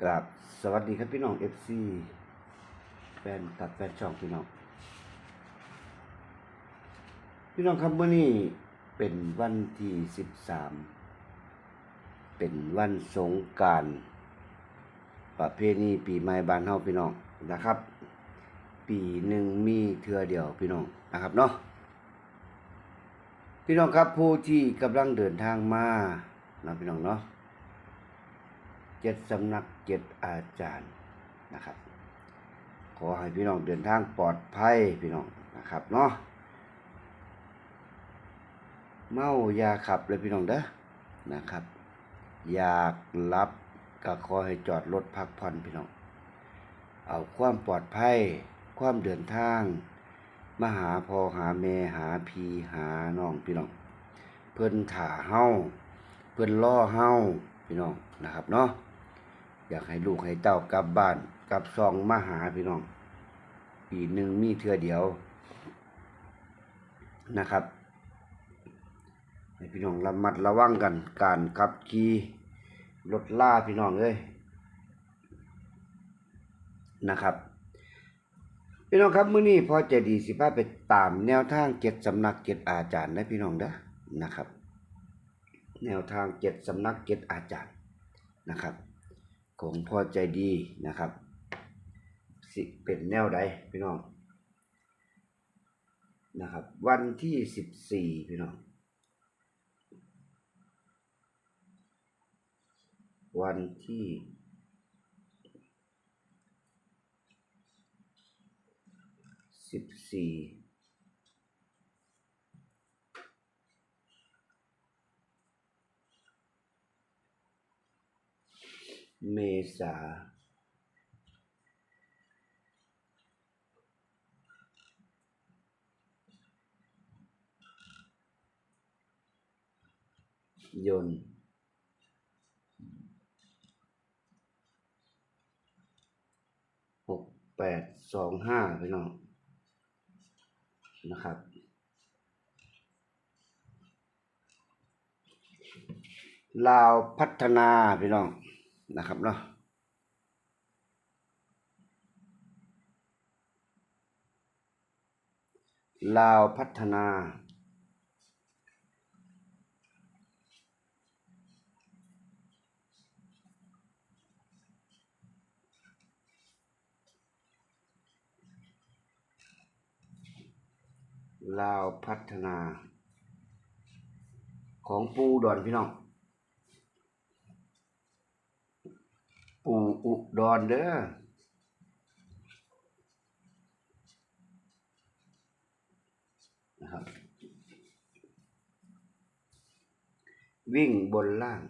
กราบสวัสดีครับพี่น้อง FC แฟนตัดแฟนช่องพี่น้อง พี่น้องครับเมื่อนี้เป็นวันที่13เป็นวันสงการประเพณีปีใหม่บ้านเฮาพี่น้องนะครับ ปีหนึ่งมีเทือเดียวพี่น้องนะครับเนาะพี่น้องครับผู้ที่กำลังเดินทางมานะพี่น้องเนาะ เจ็ดสำนักเจ็ดอาจารย์นะครับ ขอให้พี่น้องเดินทางปลอดภัยพี่น้องนะครับเนาะเมายาขับเลยพี่น้องเด้อนะครับ อยากรับก็ขอให้จอดรถพักผ่อนพี่น้อง เอาความปลอดภัย ความเดินทางมาหาพ่อหาแม่หาพี่หาน้องพี่น้อง เพิ่อนถ่าเฮาเพิ่อนล่อเฮาพี่น้องนะครับเนาะ อยากให้ลูกให้เต้ากลับบ้านกลับซองมาหาพี่น้อง ปีหนึ่งมีเทือเดียวนะครับให้พี่น้องระมัดระวังกัน การขับขี่รถล่าพี่น้องเอ้ยนะครับ พี่น้องครับมื้อนี้พอใจดีสิพาไปตามแนวทางเจ็ดสำนักเจ็ดอาจารย์นะพี่น้องเด้อนะครับ แนวทางเจ็ดสำนักเจ็ดอาจารย์นะครับ ของพอใจดีนะครับ สิเป็นแนวใดพี่น้องนะครับ วันที่สิบสี่พี่น้อง วันที่สิบสี่ เมษา ยนหกแปดสองห้าพี่น้องนะครับ ลาวพัฒนาพี่น้อง นะครับเนาะลาวพัฒนา ลาวพัฒนา ของปูดอนพี่น้อง อูอุดรเด้อนะครับวิ่งบนล่าง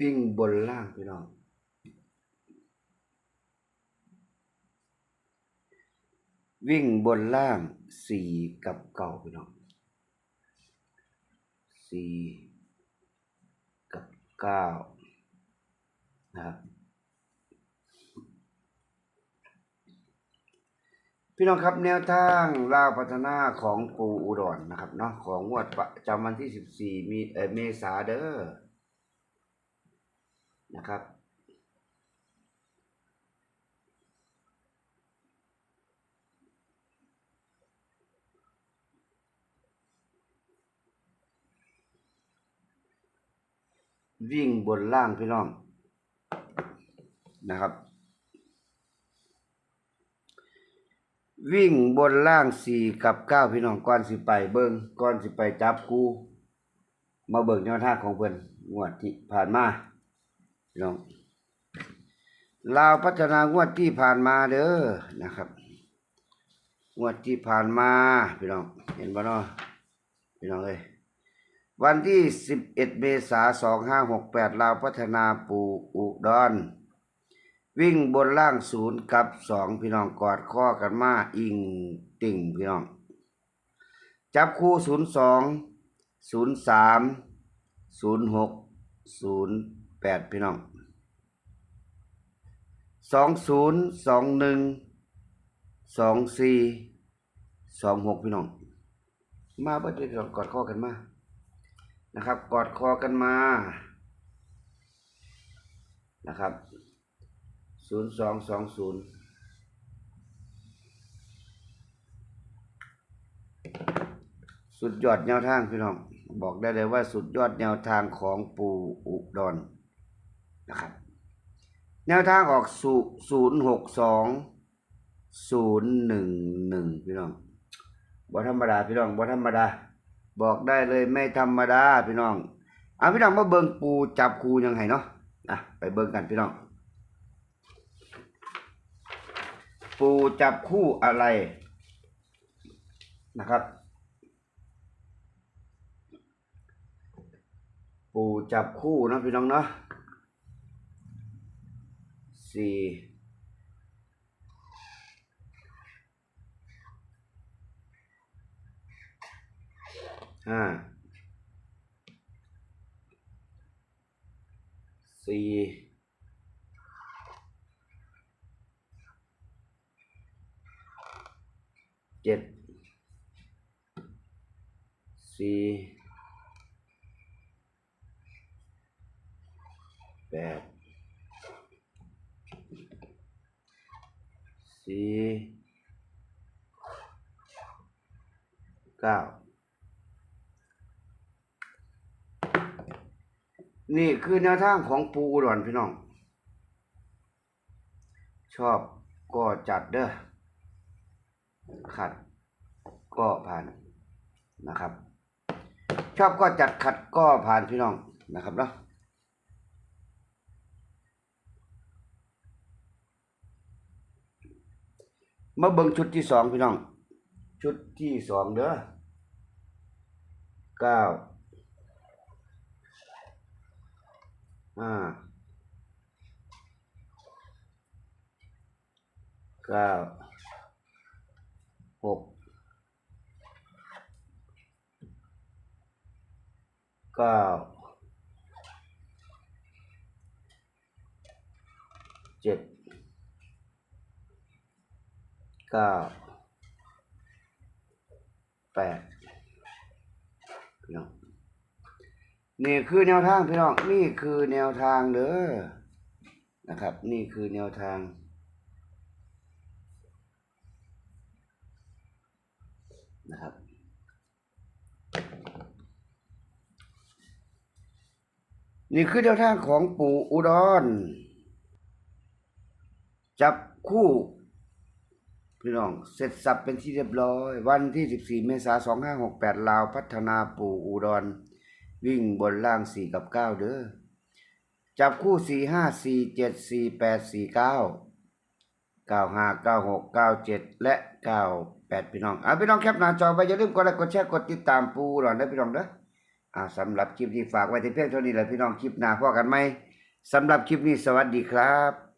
วิ่งบนล่างพี่น้องวิ่งบนล่างสี่กับเก่าพี่น้องสี่กับเก้านะครับพี่น้องครับแนวทางลาวพัฒนาของปูอุดรนะครับเนาะของงวดประจำวันที่สิบสี่มีเอ่อเมษาเด้อ นะครับ วิ่งบนล่างพี่น้องนะครับ วิ่งบนล่างสี่กับเก้าพี่น้องก่อนสิไปเบิ้งก่อนสิไปจับกูมาเบิ่งแนวทางของเพิ่นงวดที่ผ่านมา น้องลาวพัฒนางวดที่ผ่านมาเด้อนะครับ งวดที่ผ่านมาพี่น้องเห็นบ่เนาะพี่น้องเอ้ยวันที่สิบเอ็ดเมษาสองห้าหกแปดลาวพัฒนาปูอุดรวิ่งบนล่างศูนย์กับสองพี่น้องกอดข้อกันมาอิงติ่งพี่น้อง จับคู่ศูนย์สองศูนย์สามศูนย์หกศูนย์ แปดพี่น้องสองศูนย์สองหนึ่งสองสี่สองหกพี่น้อง มาเบิดเลยพี่น้องกอดคอกันมา นะครับ กอดคอกันมา นะครับศูนย์สองสองศูนย์สุดยอดแนวทางพี่น้อง บอกได้เลยว่าสุดยอดแนวทางของปู่อุดร นะครับแนวทางออกสู่ศูนย์หกสองศูนย์หนึ่งหนึ่งพี่น้องบ่ธรรมดาพี่น้องบ่ธรรมดา บอกได้เลยไม่ธรรมดาพี่น้องเอาพี่น้องมาเบิงปูจับคูยังไงเนาะอะไปเบิงกันพี่น้อง ปูจับคู่อะไรนะครับ ปูจับคู่นะพี่น้องเนาะ สี่ห้าสี่เจ็ดสี่แปด สี่เก้านี่คือแนวทางของปูอุดรพี่น้อง ชอบก็จัดเด้อขัดก็ผ่านนะครับ ชอบก็จัดขัดก็ผ่านพี่น้องนะครับเนาะ มาเบิ่งชุดที่สองพี่น้อง ชุดที่สองเด้อเก้าห้าเก้าหกเก้าเจ็ด เก้าแปดพี่น้องนี่คือแนวทางพี่น้องนี่คือแนวทางเด้อนะครับ นี่คือแนวทางนะครับนี่คือแนวทางของปู่อุดร จับคู่ พี่น้อง เสร็จสับเป็นที่เรียบร้อย วันที่ 14 เมษายน2568 ลาวพัฒนาปู่อุดร วิ่งบนล่าง 4 กับ 9 เด้อ จับคู่ 4 5 4 7 4 8 4 9 9 5 9 6 9 7 และ 98 พี่น้องอะพี่น้องแคปหน้าจอไปอย่าลืมกดไลค์กดแชร์กดติดตามปูหล่อนได้อพี่น้องเด้ออ่าสำหรับคลิปนี้ฝากไว้ที่เพียงเท่านี้แหละพี่น้องคลิปหน้าพอกันไหมสำหรับคลิปนี้สวัสดีครับ